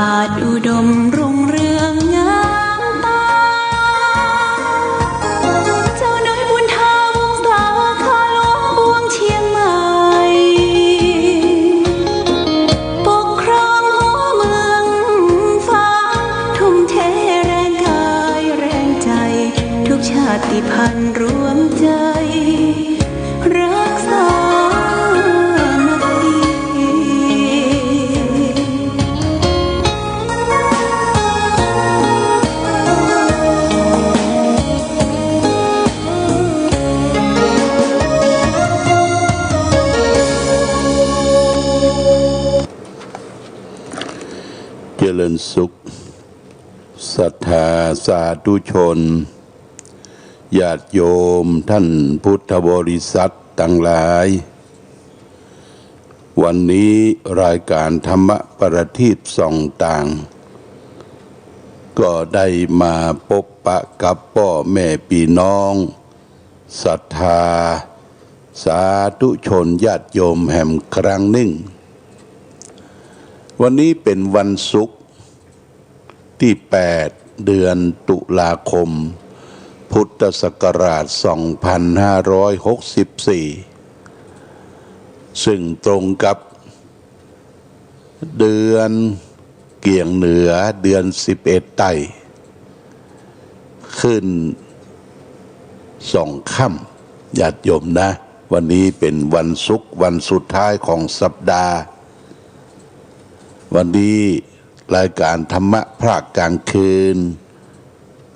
าดอุดมรุ ญสุขศรัทธาสาธุชนญาติโยมท่านพุทธบริษัททั้งหลาย วันนี้รายการธรรมประทีปส่องต่าง ก็ได้มาพบปะกับพ่อแม่พี่น้องศรัทธา สาธุชนญาติโยมแห่งครั้งหนึ่ง วันนี้เป็นวันศุกร์ ที่ 8 เดือนตุลาคม พุทธศักราช 2564 ซึ่งตรงกับ เดือนเกี่ยงเหนือเดือน 11 ไต่ขึ้นสองค่ำญาติโยมนะ วันนี้เป็นวันศุกร์วันสุดท้ายของสัปดาห์ วันนี้ รายการธรรมะพระกลางคืน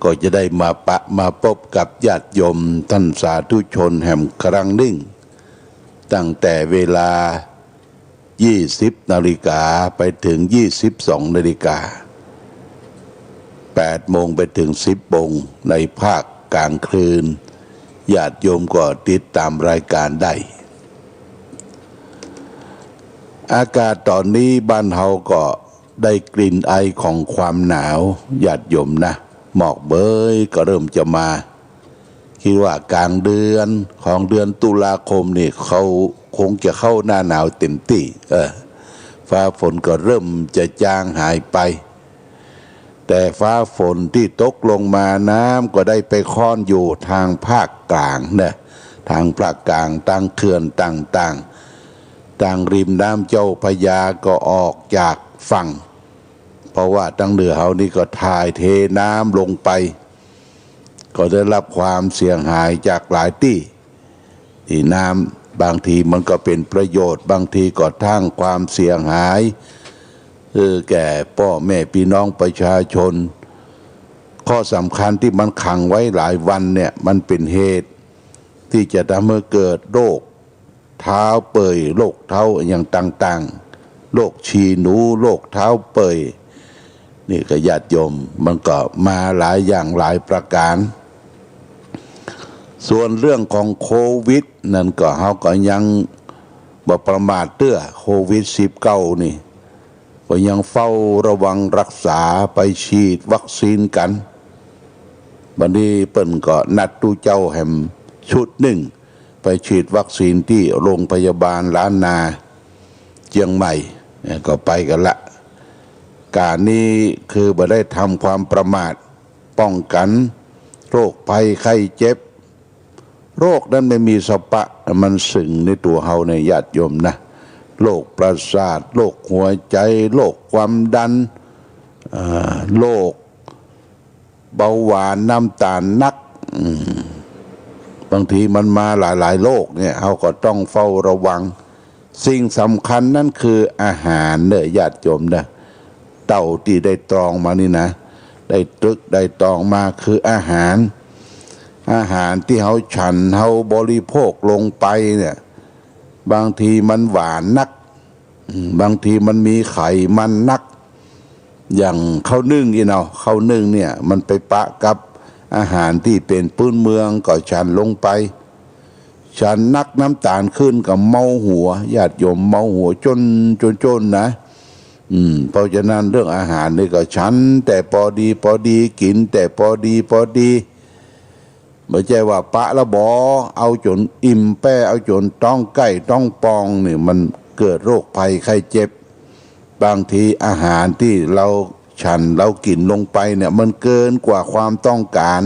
ก็จะได้มาปะมาพบกับญาติโยมท่านสาธุชนแห่งครั้งนิ่ง ตั้งแต่เวลา 20 นาฬิกาไปถึง 22 นาฬิกา 8 โมงไปถึง 10โมงในภาคกลางคืนญาติโยมก็ติดตามรายการได้ อากาศตอนนี้บ้านเฮาก็ ได้กลิ่นไอของความหนาวหยาดยมนะ หมอกเบยก็เริ่มจะมา คิดว่ากลางเดือนของเดือนตุลาคมนี่เขาคงจะเข้าหน้าหนาวเต็มที่เออฟ้าฝนก็เริ่มจะจางหายไป แต่ฟ้าฝนที่ตกลงมาน้ำก็ได้ไปค้อนอยู่ทางภาคกลางนะทางภาคกลางตั้งเขื่อนต่างๆต่างริมน้ำเจ้าพยาก็ออกจากฝั่ง เพราะว่าตั้งเหนือเขานี่ก็ถ่ายเทน้ำลงไป ก็ได้รับความเสียหายจากหลายที่ที่น้ำบางทีมันก็เป็นประโยชน์ บางทีก็ทั้งความเสียหายเออแก่พ่อแม่พี่น้องประชาชน ข้อสำคัญที่มันขังไว้หลายวันเนี่ยมันเป็นเหตุ ที่จะทำให้เกิดโรคเท้าเปื่อยโรคเท้าอย่างต่าง ๆโรคชีหนูโรคเท้าเปื่อย นี่ก็ญาติโยมมันก็มาหลายอย่างหลายประการ ส่วนเรื่องของโควิด นั่นก็เขาก็ยังบ่ประมาทเตื้อโควิด19นี่ ก็ยังเฝ้าระวังรักษาไปฉีดวัคซีนกันบันนี้เปิ้นก็นัดตู้เจ้าแหมชุดหนึ่ง ไปฉีดวัคซีนที่โรงพยาบาลล้านนาเจียงใหม่ก็ไปกันละ การนี้คือบ่ได้ทำความประมาทป้องกัน โรคภัยไข้เจ็บ โรคนั้นไม่มีสปะมันสึงในตัวเฮาในญาติโยมนะโรคประสาทโรคหัวใจโรคความดันโรคเบาหวานน้ำตาลนักบางทีมันมาหลายๆโรคเนี่ยเราก็ต้องเฝ้าระวัง สิ่งสำคัญนั่นคืออาหารเนอะญาติโยมนะ เต่าที่ได้ตรองมานี่นะ ได้ตรึกได้ตรองมาคืออาหาร อาหารที่เขาฉันเขาบริโภคลงไปเนี่ย บางทีมันหวานนัก บางทีมันมีไขมันนัก อย่างข้าวนึ่งอีเนาะข้าวนึ่งเนี่ย มันไปปะกับอาหารที่เป็นปื้นเมืองก็ฉันลงไปฉันนักน้ำตาลขึ้นกับเมาหัวญาติโยมเมาหัวจนจนจนนะ อืมเพราะฉะนั้นเรื่องอาหารนี่ก็ฉัน แต่พอดีพอดีกิน แต่พอดีพอดีไม่ใช่ว่าปะละบอเอาจนอิ่มแป้เอาจนต้องใกล้ต้องปองนี่มันเกิดโรคภัยไข้เจ็บ บางทีอาหารที่เราฉันเรากินลงไปเนี่ยมันเกินกว่าความต้องการ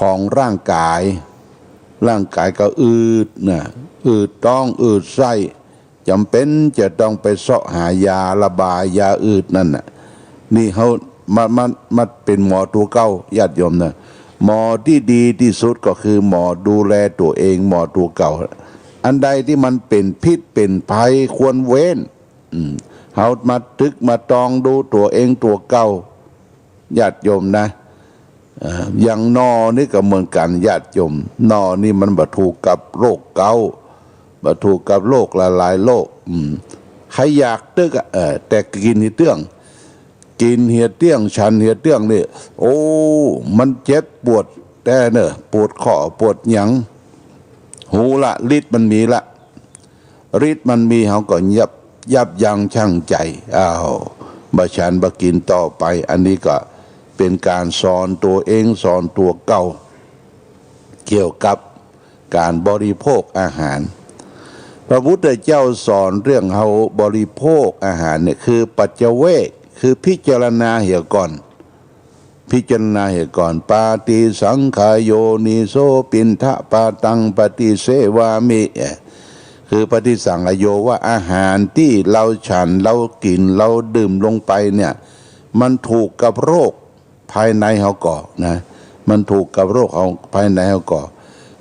ของร่างกาย ร่างกายก็อืดนะอืดต้องอืดไส้ จำเป็นจะต้องไปเสาะหายาระบายยาอืดนั่นน่ะนี่เขามามามาเป็นหมอตัวเก้าญาติโยมนะหมอที่ดีที่สุดก็คือหมอดูแลตัวเองหมอตัวเก่า อันใดที่มันเป็นพิษเป็นภัยควรเว้นอืมเขามาตึกมาตองดูตัวเองตัวเก่าญาติโยมนะอย่างนอนี่ก็เหมือนกันญาติโยมนอนี่มันบรถูกกับโรคเกา ถูกกับโรคหลายๆโรคอืมใครอยากตึกอะเออแต่กินที่เตื้องกินเหียเตี้ยงชันเหียเตี้ยงนี่โอ้มันเจ็บปวดแต่เนอะปวดข้อปวดหยังหูละฤทธิ์มันมีละฤทธิ์มันมีเขาก็ยับยับยั้งชั่งใจอ้าวบาชันบากินต่อไป อันนี้ก็เป็นการสอนตัวเองสอนตัวเก่า เกี่ยวกับการบริโภคอาหาร พระพุทธเจ้าสอนเรื่องเฮาบริโภคอาหารเนี่ยคือปัจเจเวกคือพิจารณาเหี่ยก่อน พิจารณาเหตุก่อน ปาติสังขายโยนิโสปินทะปาตังปฏิเสวามิ คือปฏิสังขโยว่าอาหารที่เราฉันเรากินเราดื่มลงไปเนี่ยมันถูกกับโรคภายในเขาก่อนะมันถูกกับโรคเของภายในเขาก่อ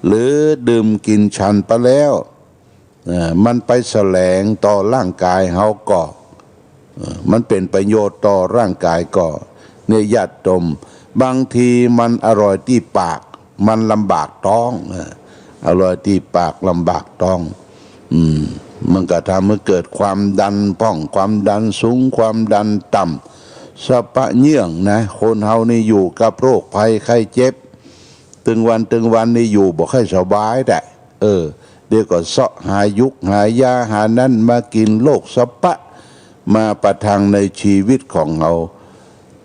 หรือดื่มกินฉันไปแล้ว มันไปแสลงต่อร่างกายเขาก่อมันเป็นประโยชน์ต่อร่างกายก็เนี่ยญาติโยมบางทีมันอร่อยที่ปาก มันลำบากท้องอร่อยที่ปากลำบากท้อง อืม มันก็ทำให้เกิดความดันพ่องความดันสูงความดันต่ำสะปะเยื่องนะ คนเฮานี่อยู่กับโรคภัยไข้เจ็บ ตึงวันตึงวันนี่อยู่บอกให้สบายแต่เออ เดี๋ยวก็เสาะหายุกหายาหานั่นมากินโรคสปะ มาประทังในชีวิตของเรา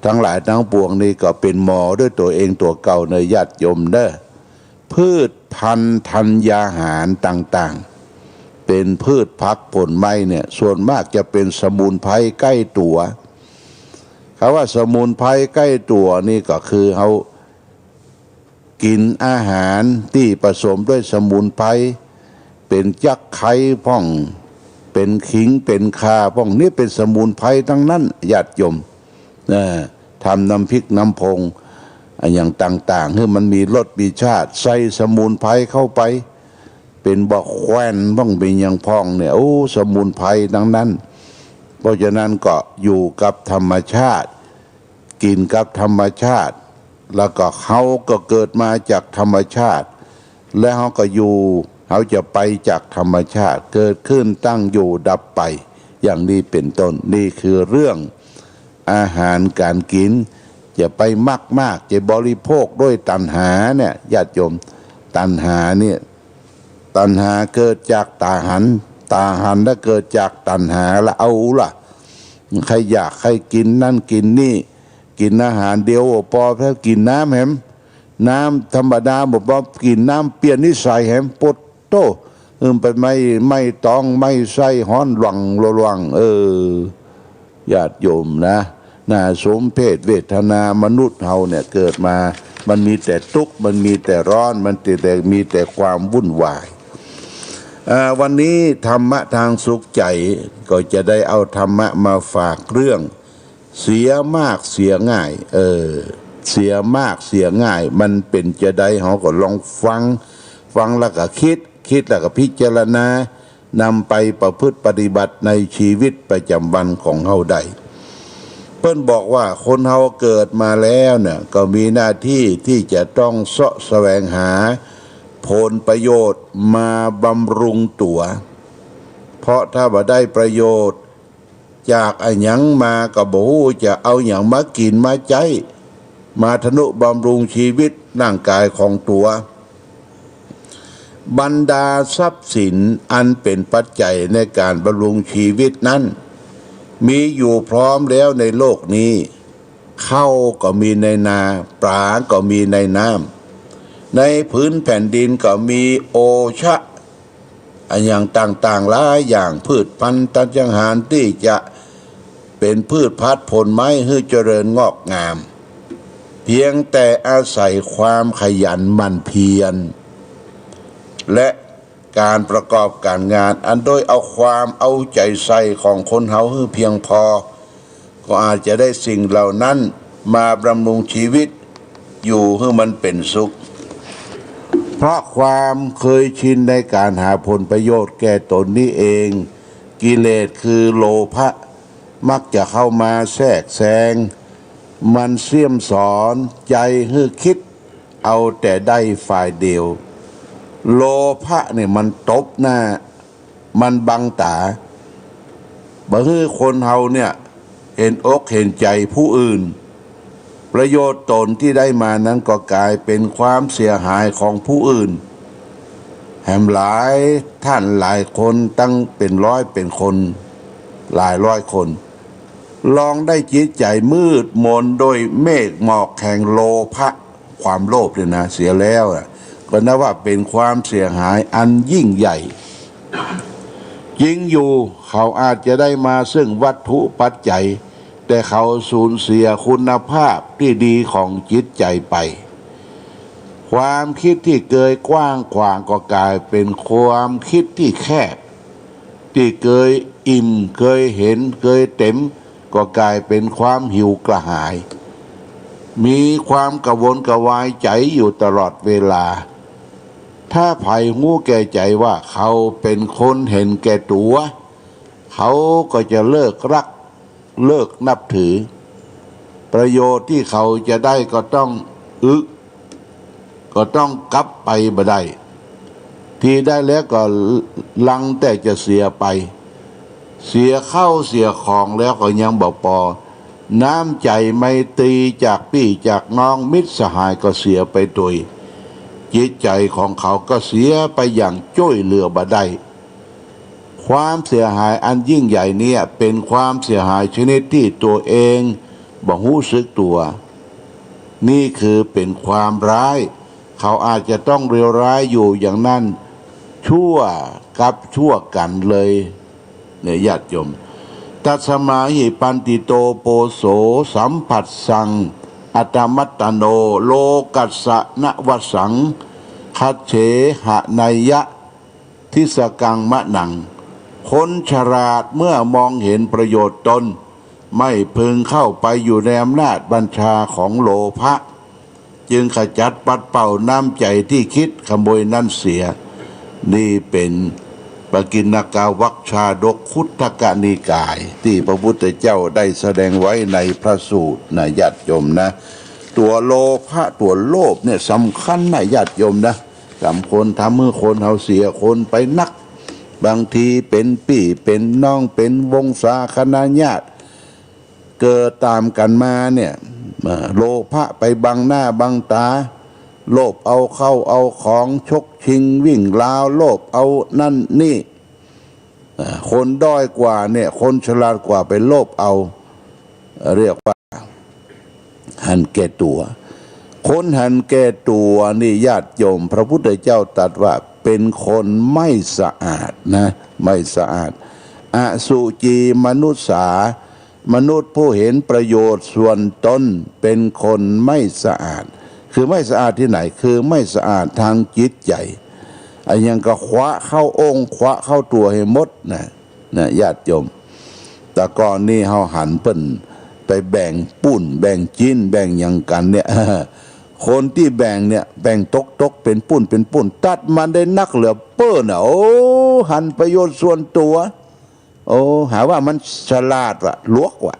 ทั้งหลายทั้งปวงนี่ก็เป็นหมอด้วยตัวเองตัวเก่าในญาติโยมเด้อพืชพันธุ์ธัญญาหารต่างๆ เป็นพืชพักผลไม้เนี่ยส่วนมากจะเป็นสมุนไพรใกล้ตัวคำว่าสมุนไพรใกล้ตัวนี่ก็คือเขากินอาหารที่ผสมด้วยสมุนไพร เป็นจักไข่พ่อง เป็นขิงเป็นคาพ่องนี่เป็นสมุนไพรทั้งนั้นญาติโยมเอ่อทำน้ำพริกน้ำพงอย่างต่างๆให้มันมีรสมีชาติ ใส่สมุนไพรเข้าไป เป็นบอกแควนบ้องเป็นอย่างพองเนี่ยโอ้สมุนไพรทั้งนั้น เพราะฉะนั้นก็อยู่กับธรรมชาติ กินกับธรรมชาติ แล้วก็เขาก็เกิดมาจากธรรมชาติ และเขาก็อยู่ เขาจะไปจากธรรมชาติเกิดขึ้นตั้งอยู่ดับไปอย่างนี้เป็นต้นนี่คือเรื่องอาหารการกินจะไปมากมากๆจะบริโภคด้วยตัณหาเนี่ยญาติโยมตัณหาเนี่ยตัณหาเกิดจากตาหัน ตาหันแล้วเกิดจากตัณหาละเอาล่ะใครอยากใครกินนั่นกินนี่ กินอาหารเดียวพอแค่กินน้ำแหมน้ำธรรมดาบอกว่ากินน้ำเปลี่ยนนิสัยแหมปด โตเออไปไม่ไม่ต้องไม่ใส่ห้อนหวังระวัง เออญาติโยมนะน่าสมเพศเวทนามนุษย์เฮาเนี่ยเกิดมา มันมีแต่ทุกข์มันมีแต่ร้อน มันแต่แต่มีแต่ความวุ่นวายวันนี้ธรรมะทางสุขใจก็จะได้เอาธรรมะมาฝากเรื่อง เสียมากเสียง่าย เออ เสียมากเสียง่าย มันเป็นจะได้เขาก็ลองฟัง ฟังแล้วก็คิด คิดแล้วก็พิจารณานำไปประพฤติปฏิบัติในชีวิตประจำวันของเขาได้เพิ่นบอกว่าคนเฮาเกิดมาแล้วเนี่ยก็มีหน้าที่ที่จะต้องเสาะแสวงหา ผลประโยชน์มาบำรุงตัว เพราะถ้าบ่ได้ประโยชน์ จากอันยังมาก็บฮูจะเอาอย่างมากินมาใจ มาทนุบำรุงชีวิตร่างกายของตัว บรรดาทรัพย์สินอันเป็นปัจจัยในการบำรุงชีวิตนั้น มีอยู่พร้อมแล้วในโลกนี้เข้าก็มีในนา ปลาก็มีในน้ำในพื้นแผ่นดินก็มีโอชะอันอย่างต่างๆหลายอย่างพืชพันธุ์ตัญญาหารที่จะเป็นพืชพัดผลไม้ให้เจริญงอกงาม เพียงแต่อาศัยความขยันหมั่นเพียร และการประกอบการงาน อันโดยเอาความเอาใจใส่ของคนเฮาให้เพียงพอ ก็อาจจะได้สิ่งเหล่านั้นมาบำรุงชีวิตอยู่ให้มันเป็นสุข เพราะความเคยชินในการหาผลประโยชน์แก่ตนนี้เอง กิเลสคือโลภะมักจะเข้ามาแทรกแซง มันเสี่ยมสอนใจให้คิด เอาแต่ได้ฝ่ายเดียว โลภะเนี่ยมันตบหน้า มันบังตาบ่ฮือคนเฮาเนี่ยเห็นอกเห็นใจผู้อื่น ประโยชน์ตนที่ได้มานั้นก็กลายเป็นความเสียหายของผู้อื่น แหมหลายท่านหลายคนตั้งเป็นร้อยเป็นคน หลายร้อยคน ลองได้จิตใจมืดมนโดยเมฆหมอกแห่งโลภะความโลภเนี่ยนะเสียแล้วน่ะ ก็นับว่าเป็นความเสียหายอันยิ่งใหญ่ยิ่งอยู่เขาอาจจะได้มาซึ่งวัตถุปัจจัย แต่เขาสูญเสียคุณภาพที่ดีของจิตใจไป ความคิดที่เกยกว้างขวางก็กลายเป็นความคิดที่แคบ ที่เคยอิ่มเคยเห็นเคยเต็ม ก็กลายเป็นความหิวกระหาย มีความกระวนกระวายใจอยู่ตลอดเวลา ถ้าไผ่หูแก่ใจว่าเขาเป็นคนเห็นแก่ตัว เขาก็จะเลิกรักเลิกนับถือ ประโยชน์ที่เขาจะได้ก็ต้องอึกก็ต้องกลับไปบ่ได้ที่ได้แล้วก็ลังแต่จะเสียไป เสียเข้าเสียของแล้วก็ยังบอกปอ น้ำใจไม่ตีจากพี่จากน้องมิตรสหายก็เสียไปตัวย จิตใจของเขาก็เสียไปอย่างจ้อยเหลือบ่ได้ ความเสียหายอันยิ่งใหญ่เนี่ยเป็นความเสียหายชนิดที่ตัวเองบ่รู้สึกตัว นี่คือเป็นความร้าย เขาอาจจะต้องเรียวร้ายอยู่อย่างนั้น ชั่วกับชั่วกันเลยเนี่ยญาติโยม ตัสมาหิปันติโตโปโสสัมผัสสัง อัตมัตตโน โลกัสะนวสังคัจเฉหะนยะ ทิสกังมะหนัง คนฉลาดเมื่อมองเห็นประโยชน์ตน ไม่พึงเข้าไปอยู่ในอำนาจบัญชาของโลภะจึงขจัดปัดเป่าน้ำใจที่คิดขโมยนั่นเสีย นี่เป็น ปกิณกาวัคชาดกคุตกนิกาย ที่พระพุทธเจ้าได้แสดงไว้ในพระสูตรนะญาติโยมนะ ตัวโลภะตัวโลภเนี่ยสำคัญนะญาติโยมนะสำคนทำเมื่อคนเฮาเสียคนไปนัก บางทีเป็นปี่เป็นน้องเป็นวงศาคณาญาติ เกิดตามกันมาเนี่ยโลภะไปบังหน้าบังตา โลภเอาเข้าเอาของชกชิงวิ่งราวโลภเอานั่นนี่ คนด้อยกว่าเนี่ย คนฉลาดกว่าไปโลภเอา เรียกว่า หันแก่ตัว คนหันแก่ตัวนี่ญาติโยม พระพุทธเจ้าตรัสว่าเป็นคนไม่สะอาดนะ ไม่สะอาดอสุจีมนุษสามนุษย์ผู้เห็นประโยชน์ส่วนตนเป็นคนไม่สะอาด คือไม่สะอาดที่ไหน คือไม่สะอาดทางจิตใจอันยังก็คว้าเข้าองค์คว้าเข้าตัวให้หมดนะนะญาติโยม แต่ก่อนนี่เฮาหันเปิ้นไปแบ่งปุ้นแบ่งจิ้น แบ่งยังกันเนี่ยคนที่แบ่งเนี่ยแบ่งตกตกเป็นปุ้นเป็นปุ้นตัดมันได้นักเหลือเปิ้นอะโอ้หันประโยชน์ส่วนตัว โอ้หาว่ามันฉลาดว่ะลวกว่ะ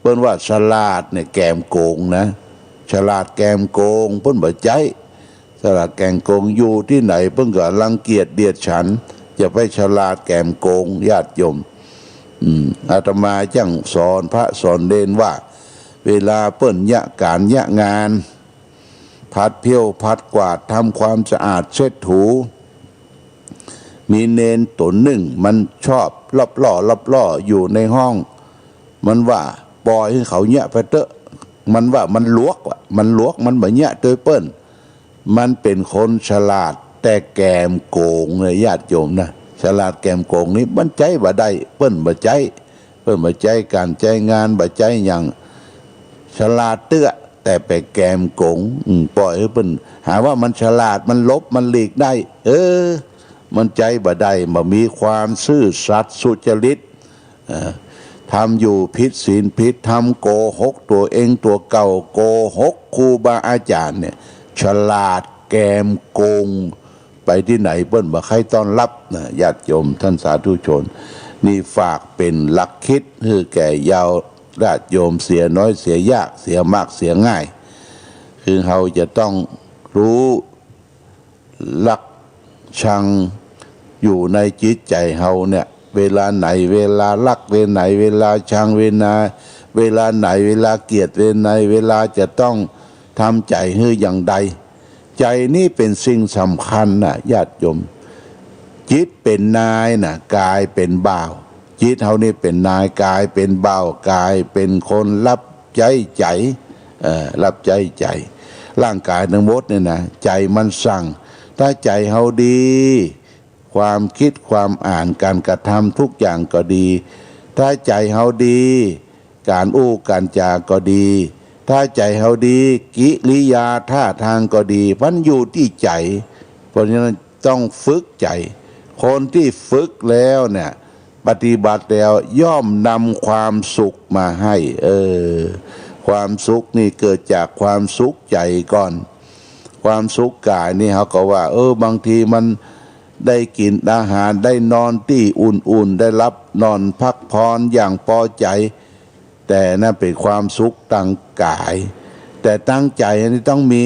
เปิ้นว่าฉลาดเนี่ยแกมโกงนะ ฉลาดแกมโกงเปิ้นบ่ใจฉลาดแกมโกงอยู่ที่ไหนเปิ้นก็รังเกียจเดียดฉัน จะไปฉลาดแกมโกงญาติโยมอืมอาตมาจังสอนพระสอนเดนว่า เวลาเปิ้นยะการยะงาน พัดเพี้ยวพัดกวาดทำความสะอาดเช็ดถู มีเนนตนหนึ่งมันชอบรอบล่อรอบล่ออยู่ในห้อง มันว่าปล่อยให้เขาเนี้ยไปเตอะ มันว่ามันลวกว่ะมันลวกมันแบบเนี้ยเตยเปิ้นมันเป็นคนฉลาดแต่แกมโกงเลยญาติโยมนะฉลาดแกมโกงนี้มันใจบ่ได้เปิ้นบ่ใจเพิ่นบ่ใจการใจงานบ่ใจหยังฉลาดเตื้อแต่ไปแกมโกงปล่อยให้เพิ่นหาว่ามันฉลาดมันลบมันหลีกได้ เออ มันใจบ่ได้บ่มีความซื่อสัตย์สุจริตอ่อ ทำอยู่ผิดศีลผิดทำโกหกตัวเองตัวเก่าโกหกครูบาอาจารย์เนี่ยฉลาดแกมโกง ไปที่ไหนเปิ้นบ่ใครต้อนรับนะญาติโยมท่านสาธุชน นี่ฝากเป็นหลักคิดคือแก่ยาวญาติโยมเสียน้อยเสียยากเสียมากเสียง่าย คือเราจะต้องรู้หลักชังอยู่ในจิตใจเฮาเนี่ย เวลาไหน เวลารักเวลาไหน เวลาชังเวลาเวลาไหน เวลาเกียดเวลาไหน เวลาจะต้องทำใจให้อย่างใด ใจนี่เป็นสิ่งสำคัญนะญาติโยม จิตเป็นนายนะกายเป็นบ่าว จิตเฮานี่เป็นนายกายเป็นบ่าวกายเป็นคนรับใจใจรับใจใจ ร่างกายทั้งหมดเนี่ยนะใจมันสั่ง ถ้าใจเฮาดี ความคิดความอ่านการกระทำทุกอย่างก็ดี ถ้าใจเฮาดี การอู้การจาก็ดี ถ้าใจเฮาดี กิริยาท่าทางก็ดีมันอยู่ที่ใจ เพราะฉะนั้นต้องฝึกใจ คนที่ฝึกแล้วเนี่ยปฏิบัติแล้วย่อมนำความสุขมาให้ เออ ความสุขนี่เกิดจากความสุขใจก่อน ความสุขกายนี่เขาก็ว่า เออบางทีมัน ได้กินอาหารได้นอนที่อุ่นๆ ได้รับนอนพักผ่อนอย่างพอใจ แต่นั่นเป็นความสุขทางกาย แต่ตั้งใจอันนี้ต้องมี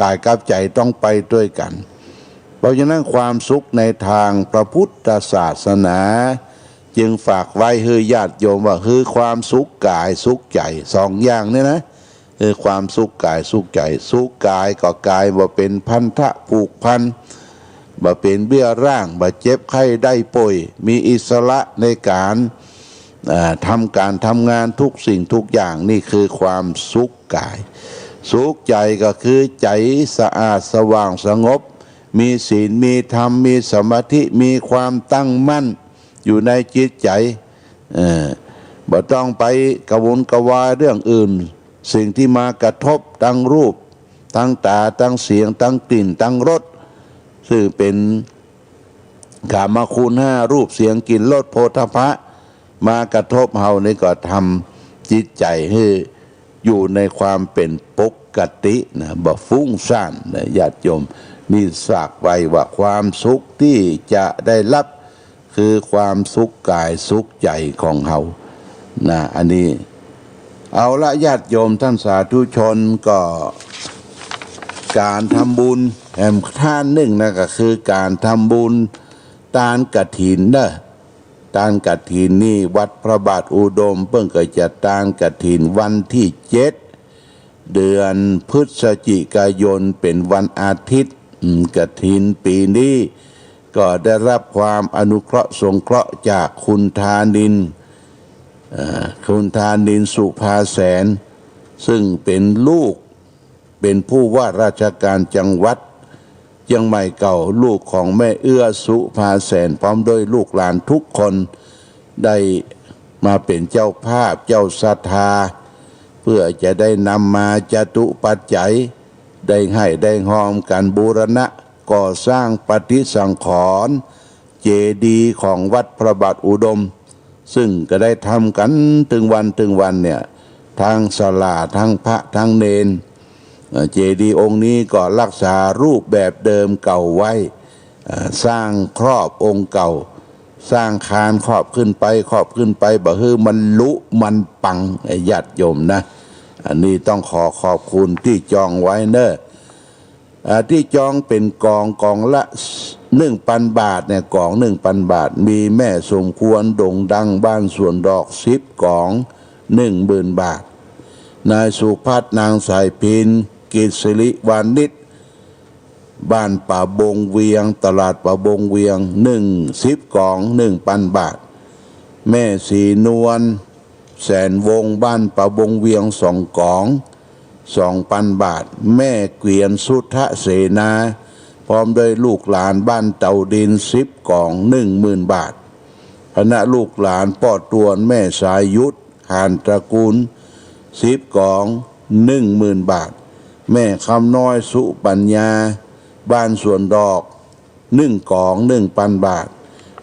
กายกับใจต้องไปด้วยกัน เพราะฉะนั้นความสุขในทางพระพุทธศาสนา จึงฝากไว้ให้ญาติโยมว่าคือความสุขกายสุขใจสองอย่างเนี่ยนะคือความสุขกายสุขใจ สุขกายก็กายว่าเป็นพันธะผูกพัน บ่เป็นเบี้ยร่างบ่เจ็บไข้ได้ป่วย มีอิสระในการทำการทำงานทุกสิ่งทุกอย่างนี่คือความสุขกาย สุขใจก็คือใจสะอาดสว่างสงบ มีศีลมีธรรมมีสมาธิมีความตั้งมั่นอยู่ในจิตใจบ่ต้องไปกระวนกระวายเรื่องอื่น สิ่งที่มากระทบทั้งรูป ทั้งตาทั้งเสียงทั้งกลิ่นทั้งรส ซึ่งเป็นกามาคุณห้ารูปเสียงกลิ่นรสโพธพะ มากระทบเฮานี่ก็ทำจิตใจให้อยู่ในความเป็นปกตินะบ่ฟุ้งซ่านนะญาติโยมนี่ฝากไว้ว่าความสุขที่จะได้รับคือความสุขกายสุขใจของเฮานะอันนี้ เอาละญาติโยมท่านสาธุชนก็ การทำบุญแห่งท่านหนึ่งนะก็คือการทำบุญตานกฐินเนอะตานกฐินนี่วัดพระบาทอุดม เพิ่งก็จะตานกฐินวันที่เจ็ดเดือนพฤศจิกายนเป็นวันอาทิตย์กฐินปีนี้ ก็ได้รับความอนุเคราะห์สงเคราะห์จากคุณธานิน คุณธานินสุภาแสน ซึ่งเป็นลูก เป็นผู้ว่าราชการจังหวัดเชียังใหม่เก่าลูกของแม่เอื้อสุภาแสนพร้อมด้วยลูกหลานทุกคนได้มาเป็นเจ้าภาพเจ้าศรัทธา เพื่อจะได้นำมาจตุปัจจัย ได้ให้ได้หอมกันบูรณะก่อสร้างปฏิสังขรณ์เจดีย์ของวัดพระบาทอุดม ซึ่งก็ได้ทำกันถึงวันถึงวันเนี่ยทางสลาทั้งพระทั้งเนน เจดีย์องค์นี้ก็รักษารูปแบบเดิมเก่าไว้ สร้างครอบองค์เก่า สร้างคานครอบขึ้นไปครอบขึ้นไปบ่ฮือมันลุมันปังไอ้ญาติโยมนะ อันนี้ต้องขอขอบคุณที่จองไว้เนอะที่จองเป็นกองกองละหนึ่งพันบาทเนี่ยกองหนึ่งพันบาท มีแม่สมควรโด่งดังบ้านสวนดอกสิบกองหนึ่งหมื่นบาท นายสุพัฒนางสายพิน กิจสิริวานิชบ้านป่าบงเวียง ตลาดป่าบงเวียงหนึ่งสิบกองหนึ่งพันบาท แม่สีนวลแสนวงบ้านป่าบงเวียงสองกองสองพันบาท แม่เกวียนสุทธเสนา พร้อมด้วยลูกหลานบ้านเต่าดินสิบกล่องหนึ่งหมื่นบาทคณะลูกหลานปอดตวนแม่สายยุทธหานตระกูลสิบกองหนึ่งหมื่นบาท แม่คำน้อยสุปัญญา บ้านสวนดอกหนึ่งกองหนึ่งพันบาท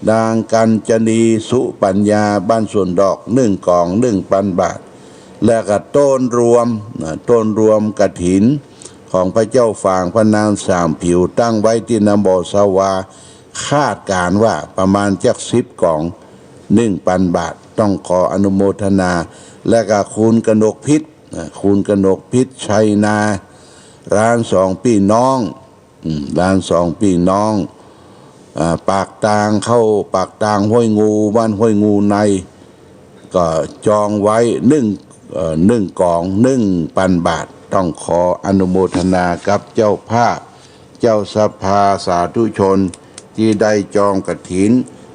นางกัญจนีสุปัญญาบ้านสวนดอกหนึ่งกองหนึ่งพันบาท และก็ต้นรวมต้นรวมกระถิน ของพระเจ้าฝางพระนางสามผิวตั้งไว้ที่นำบ่อสวา คาดการว่าประมาณจักสิบกล่องหนึ่งพันบาท ต้องขออนุโมทนา และก็คุณกนกพิษคุณกนกพิษชัยนา ร้านสองพี่น้องร้านสองพี่น้องอปากตางเข้าปากตางห้วยงูบ้านห้วยงูใน ก็จองไว้หนึ่งหนึ่งกองหนึ่งพันบาท ต้องขออนุโมทนากับเจ้าภาพ เจ้าสภาสาธุชน ที่ได้จองกระถิน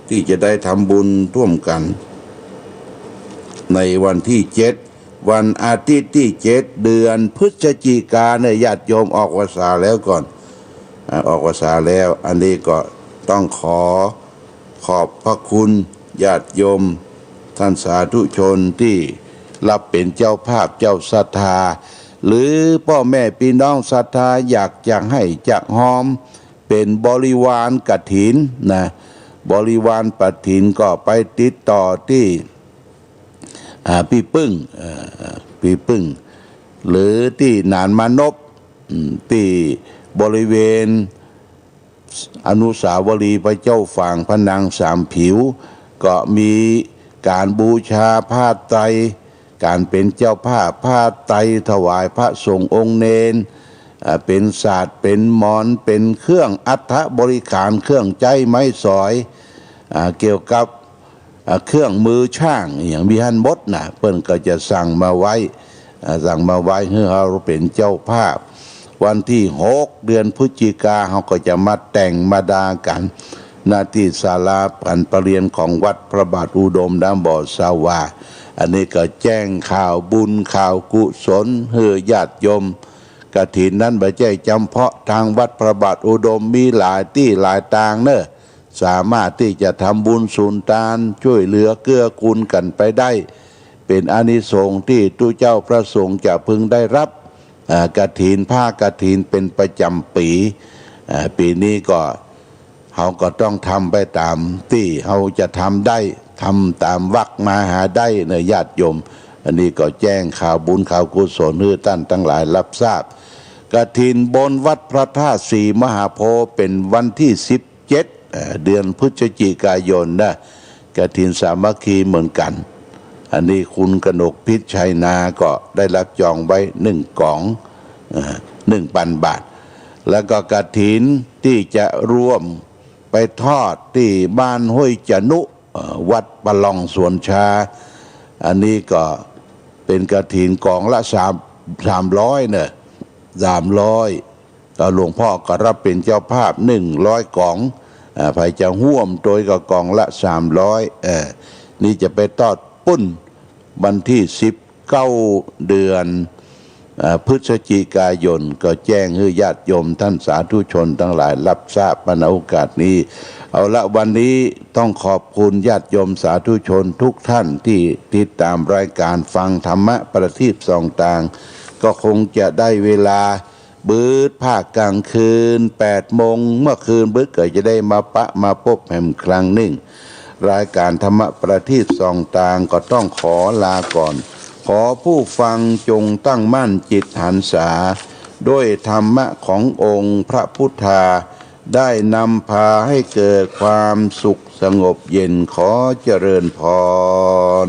ที่จะได้ทำบุญร่วมกัน ในวันที่เจ็ด วันอาทิตย์ที่เจ็ดเดือนพฤศจิกาเนี่ยญาติโยมออกวาสาแล้วก่อน ออกวาสาแล้ว อันนี้ก็ต้องขอขอบพระคุณญาติโยม ท่านสาธุชนที่รับเป็นเจ้าภาพเจ้าศรัทธา หรือพ่อแม่พี่น้องศรัทธาอยากจะให้จักหอม เป็นบริวารกถินนะบริวารปถินก็ไปติดต่อที่ พี่ปึ้งพี่ปึ้ง หรือที่นานมานพที่บริเวณอนุสาวรีย์พระเจ้าฝางพระนางสามผิว ก็มีการบูชาผ้าไตรการเป็นเจ้าผ้าผ้าไตรถวายพระสงฆ์องค์เนนเป็นศาสตร์เป็นมอนเป็นเครื่องอัฐบริขารเครื่องใจไม้สอยอเกี่ยวกับ เครื่องมือช่างอย่างมีฮันบดนะเปิ้นก็จะสั่งมาไว้สั่งมาไว้ให้เราเป็นเจ้าภาพ วันที่หกเดือนพฤศจิกาเขาก็จะมาแต่งมาดากันหนาที่ศาลาปันประเรียนของวัดพระบาทอุดมน้ำบ่อสาวาอันนี้ก็แจ้งข่าวบุญข่าวกุศลเฮือญาติโยมกฐินนั้นไม่ใช่จำเพาะทางวัดพระบาทอุดมมีหลายที่หลายตางเนอะ สามารถที่จะทำบุญสุนทานช่วยเหลือเกื้อกูลกันไปได้ เป็นอนิสงส์ที่ตู้เจ้าพระสงฆ์จะพึงได้รับอ่ากฐินผ้ากฐินเป็นประจำปีปีนี้ก็เขาก็ต้องทำไปตามที่เขาจะทำได้ทำตามวักมาหาได้เนยญาติโยม อันนี้ก็แจ้งข่าวบุญข่าวกุศลให้ท่านทั้งหลายรับทราบกฐินบนวัดพระธาตุสีมหาโพธิเป็นวันที่สิบเจ็ด เดือนพฤศจิกายนนะกฐินสามัคคีเหมือนกัน อันนี้คุณกนกพิษชัยนาก็ได้รับจองไว้หนึ่งกล่องหนึ่งพันบาท แล้วก็กฐินที่จะร่วมไปทอดที่บ้านห้วยจนุวัดปะลองสวนชา อันนี้ก็เป็นกฐินกล่องละสามสามร้อยเนี่ยสามร้อยหลวงพ่อก็รับเป็นเจ้าภาพหนึ่งร้อยกล่อง อ่าใครจะห่วมโดยกับกองละสามร้อยเออนี่จะไปทอดปุ้นวันที่สิบเก้าเดือนอพฤศจิกายนก็แจ้งให้ญาติโยมท่านสาธุชนทั้งหลายรับทราบมาในโอกาสนี้ เอาละวันนี้ต้องขอบคุณญาติโยมสาธุชนทุกท่านที่ติดตามรายการฟังธรรมะประทีปสองต่าง ก็คงจะได้เวลา บืดภาคกลางคืนแปดโมงเมื่อคืนบืดเก็จะได้มาปะมาพบแห่มครั้งหนึ่ง รายการธรรมะประทีปสองต่างก็ต้องขอลาก่อน ขอผู้ฟังจงตั้งมั่นจิตหันษา ด้วยธรรมะขององค์พระพุทธา ได้นำพาให้เกิดความสุขสงบเย็นขอเจริญพร